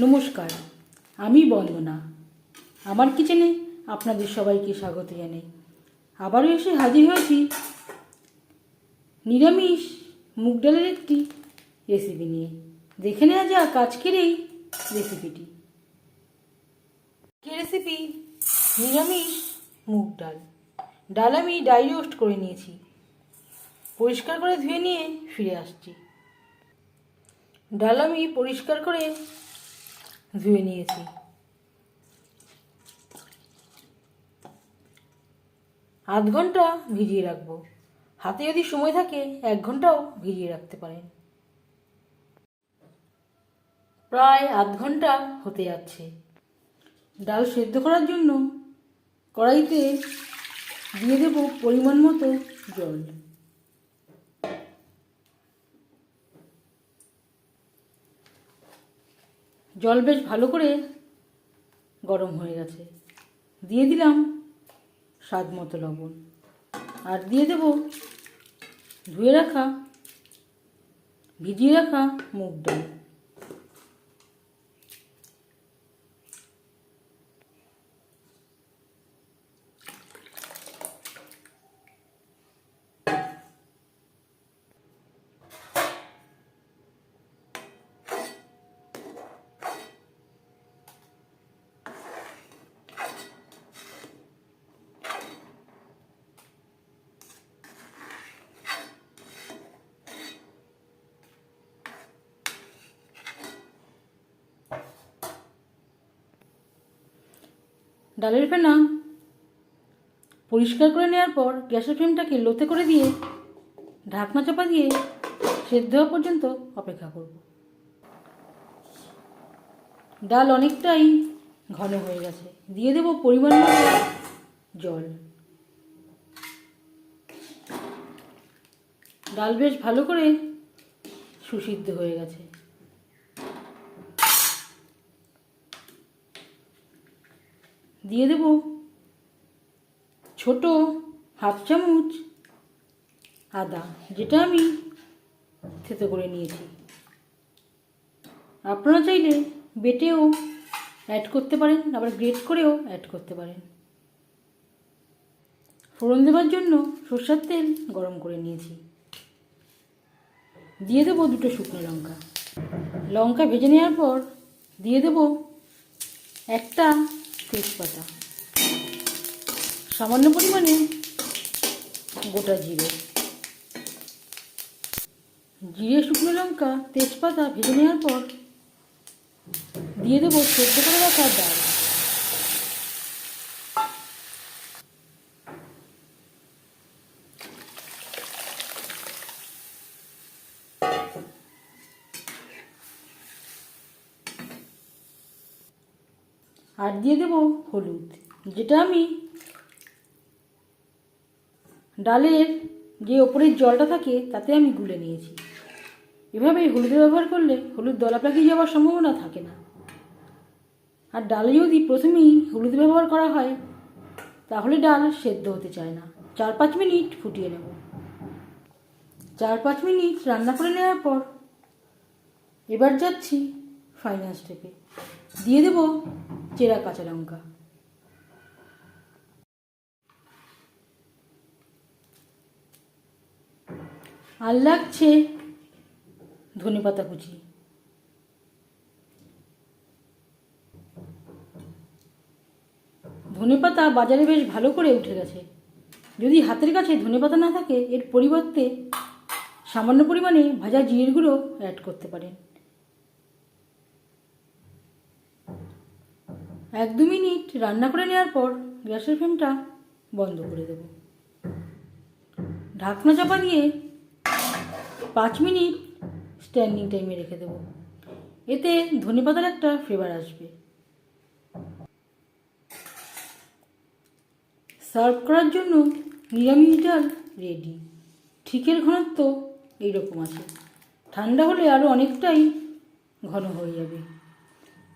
নমস্কার, আমি বন্দনা। আমার কিচেনে আপনাদের সবাইকে স্বাগত জানাই। আবারও এসে হাজির হয়েছি নিরামিষ মুগ ডালের একটি রেসিপি নিয়ে। দেখে নেওয়া যাক আজকের এই রেসিপিটি রেসিপি নিরামিষ মুগ ডাল। ডাল আমি ডাই রোস্ট করে নিয়েছি। পরিষ্কার করে ধুয়ে নিয়ে ফিরে আসছি। ডাল আমি পরিষ্কার করে ধুয়ে নিয়েছি। আধ ঘণ্টা ভিজিয়ে রাখব। হাতে যদি সময় থাকে, এক ঘন্টাও ভিজিয়ে রাখতে পারেন। প্রায় আধ ঘণ্টা হতে যাচ্ছে। ডাল সেদ্ধ করার জন্য কড়াইতে দিয়ে দেব পরিমাণ মতো জল। জল বেশ ভালো করে গরম হয়ে গেছে। দিয়ে দিলাম স্বাদ মতো লবণ। আর দিয়ে দেব ধুয়ে রাখা, ভিজিয়ে রাখা মুগ ডাল। ডালের ফেনা। পরিষ্কার করে নেওয়ার পর গ্যাসের ফ্লেমটাকে লোতে করে দিয়ে ঢাকনা চাপা দিয়ে সেদ্ধ হওয়া পর্যন্ত অপেক্ষা করব। ডাল অনেকটাই ঘন হয়ে গেছে। দিয়ে দেব পরিমাণ জল। ডাল বেশ ভালো করে সুসিদ্ধ হয়ে গেছে। দিয়ে দেব। ছোট হাফ চামচ আদা, যেটা আমি থেতো করে নিয়েছি। আপনারা চাইলে বেটেও অ্যাড করতে পারেন, আবার গ্রেট করেও অ্যাড করতে পারেন। ফোড়ন দেওয়ার জন্য সর্ষার তেল গরম করে নিয়েছি। দিয়ে দেবো দুটো শুকনো লঙ্কা। লঙ্কা ভেজে নেওয়ার পর দিয়ে দেব একটা তেজপাতা। সামান্য পরিমাণে গোটা জিরে। জিরে, শুকনো লঙ্কা, তেজপাতা ভেজে নেওয়ার পর দিয়ে দেবো সেদ্ধ করে রাখা ডাল। আর দিয়ে দেবো হলুদ। যেটা আমি ডালের যে ওপরের জলটা থাকে, তাতে আমি গুলে নিয়েছি। এভাবে হলুদ ব্যবহার করলে হলুদ দলা পাকিয়ে যাওয়ার সম্ভাবনা থাকে না। আর ডালে যদি প্রথমেই হলুদ ব্যবহার করা হয়, তাহলে ডাল সেদ্ধ হতে চায় না। চার পাঁচ মিনিট ফুটিয়ে নেব। চার পাঁচ মিনিট রান্না করে নেওয়ার পর এবার যাচ্ছি ফাইনাল স্টেপে দিয়ে দেব চেরা কাঁচা লঙ্কা। আর লাগছে ধনে পাতা কুচি। ধনে পাতা বাজারে বেশ ভালো করে উঠে গেছে। যদি হাতের কাছে ধনে পাতা না থাকে, এর পরিবর্তে সামান্য পরিমাণে ভাজা জিরের গুঁড়ো অ্যাড করতে পারেন। এক দু মিনিট রান্না করে নেওয়ার পর গ্যাসের ফ্লেমটা বন্ধ করে দেব। ঢাকনা চাপা দিয়ে পাঁচ মিনিট স্ট্যান্ডিং টাইমে রেখে দেবো। এতে ধনেপাতার একটা ফ্লেভার আসবে। সার্ভ করার জন্য নিরামিষ ডাল রেডি ঠিকের ঘনত্ব এইরকম আছে। ঠান্ডা হলে আরও অনেকটাই ঘন হয়ে যাবে।